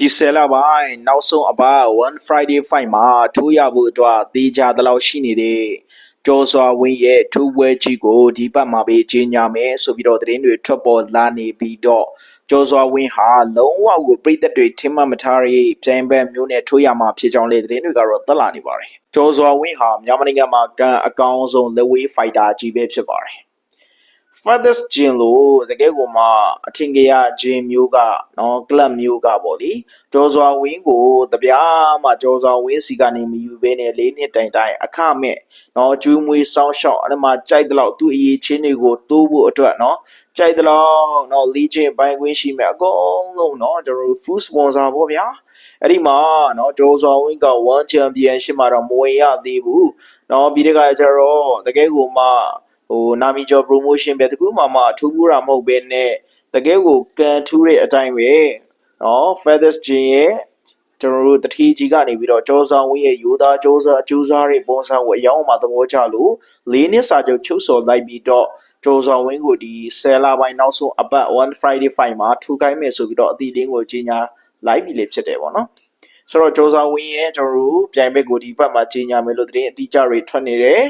ဒီဆယ်လပိုင်းနောက်ဆုံးအပတ် One Friday Fight မှာထိုးရဖို့အတွက်သေချာတလောက်ရှိနေတဲ့ကျော်စွာဝင်းရဲ့ထိုးပွဲကြီးကိုဒီပတ်မှာပဲကြီးညာမယ်ဆိုပြီးတော့သတင်းတွေထွက်ပေါ်လာနေပြီးတော့ကျော်စွာဝင်းဟာလုံးဝကိုပြိသက်တွေထင်မှတ်မထားတဲ့ပြိုင်ဘက်မျိုးနဲ့ထိုးရမှာဖြစ်ကြောင်းလေသတင်းတွေကတော့သက်လာနေပါတယ်ကျော်စွာဝင်းဟာမြန်မာနိုင်ငံမှာကန်အကောင်းဆုံးလက်ဝေးဖိုက်တာကြီးပဲဖြစ်ပါတယ် Fathers Gym လို့တကယ်ကိုမှအထင်ကြီးရ gym မျိုးကနော် club မျိုးကပေါ့လေကျော်စွာဝင်းကိုတပြားမှကျော်စွာဝင်းစီကနေမယူဘဲနဲ့လေးနှစ်တိုင်တိုင်အခမဲ့နော်ကျူးမွေးစောင်းရှောက်အဲ့ဒါမှကြိုက်တဲ့လောက်သူ့အရေးချင်းတွေကိုတိုးဖို့အတွက်နော်ကြိုက်တဲ့လောက်နော်လီချင်းပိုင်းခွင့်ရှိမဲ့အကုန်လုံးနော်ကျွန်တော်တို့ food sponsor ပေါ့ဗျာအဲ့ဒီမှာနော်ကျော်စွာဝင်းက one championship မှာတော့မဝင်ရသေးဘူးနော်ပြီးတဲ့ကကျတော့တကယ်ကိုမှ ဟိုနာမီကျော် promotion ပဲတကူမှမထူးပူတာမဟုတ်ဘဲနဲ့တကယ်ကိုကန်ထူးတဲ့အတိုင်းပဲနော် feathers gin ရဲ့ကျွန်တော်တို့တတိကြီးကနေပြီးတော့ကြောဆောင်ဝင်းရဲ့ယူသားကြောစားအကျိုးစားတွေပုံစံကိုအယောင်းမှာသဘောကျလို့လေးနှစ်စာချုပ်ချုပ်စော်လိုက်ပြီးတော့ကြောဆောင်ဝင်းကိုဒီဆယ်လပိုင်းနောက်ဆုံးအပတ် one friday fight မှာထူခိုင်းမယ်ဆိုပြီးတော့အသီးလင်းကိုကြီးညာလိုက်ပြီလေဖြစ်တယ်ပေါ့နော်ဆိုတော့ကြောဆောင်ဝင်းရဲ့ကျွန်တော်တို့ပြိုင်ဘက်ကိုဒီဘက်မှာကြီးညာမယ်လို့သတင်းအတိအကျတွေထွက်နေတယ်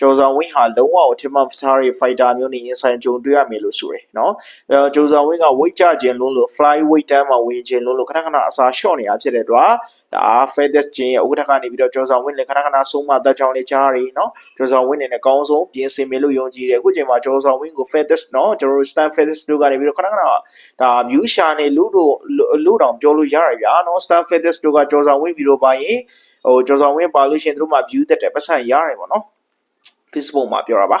ကျော်ဆောင်ဝင်းဟာလုံးဝအထင်မှတ်ထားတဲ့ fighter မျိုးနဲ့ရင်ဆိုင်ကြုံတွေ့ရမယ်လို့ဆိုရယ်နော်အဲကျော်ဆောင်ဝင်းက weight ကျခြင်းလုံးလို့ fly weight တန်းမှာဝင်ခြင်းလုံးလို့ခဏခဏအစာလျှော့နေတာဖြစ်တဲ့အတွက်ဒါ feathers ချင်းရဲ့ဥက္ကဋ္ဌကနေပြီးတော့ကျော်ဆောင်ဝင်းလည်းခဏခဏဆုံးမတက်ချောင်းလေးကြားရီနော်ကျော်ဆောင်ဝင်းနဲ့အကောင်းဆုံးပြင်ဆင်မယ်လို့ယုံကြည်တယ်အခုချိန်မှာကျော်ဆောင်ဝင်းကို feathers နော်ကျွန်တော်တို့ stand feathers တို့ကနေပြီးတော့ခဏခဏဒါ view share နဲ့လူတို့လူတောင်ပြောလို့ရတယ်ဗျာနော် stand feathers တို့ကကျော်ဆောင်ဝင်းပြီးတော့ပါရင်ဟိုကျော်ဆောင်ဝင်းပါလို့ရှိရင်တို့မှ view တက်တယ်ပတ်စံရတယ်ပေါ့နော် Facebook မှာပြောတာပါ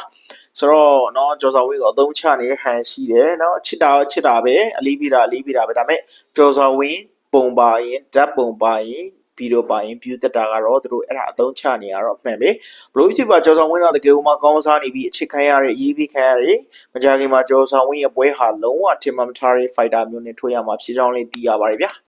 ဆိုတော့เนาะကျော်စော်ဝင်းကိုအသုံးချနေတဲ့ဟန်ရှိတယ်เนาะချစ်တာချစ်တာပဲအလေးပေးတာအလေးပေးတာပဲဒါပေမဲ့ကျော်စော်ဝင်းပုံပါရင်ဓာတ်ပုံပါရင်ဗီဒီယိုပါရင် view တက်တာကတော့သူတို့အဲ့ဒါအသုံးချနေရတော့အမှန်ပဲဘလို့ဖြစ်ပါကျော်စော်ဝင်းကတကယ်ကိုမှကောင်းစားနေပြီးအချစ်ခံရတဲ့အရေးပေးခံရတဲ့မကြခင်မှာကျော်စော်ဝင်းရဲ့ပွဲဟာလုံးဝထင်မှမထားတဲ့ fighter မျိုးနဲ့ထွေးရမှာဖြစ်ကြောင်းလေးသိရပါတယ်ဗျာ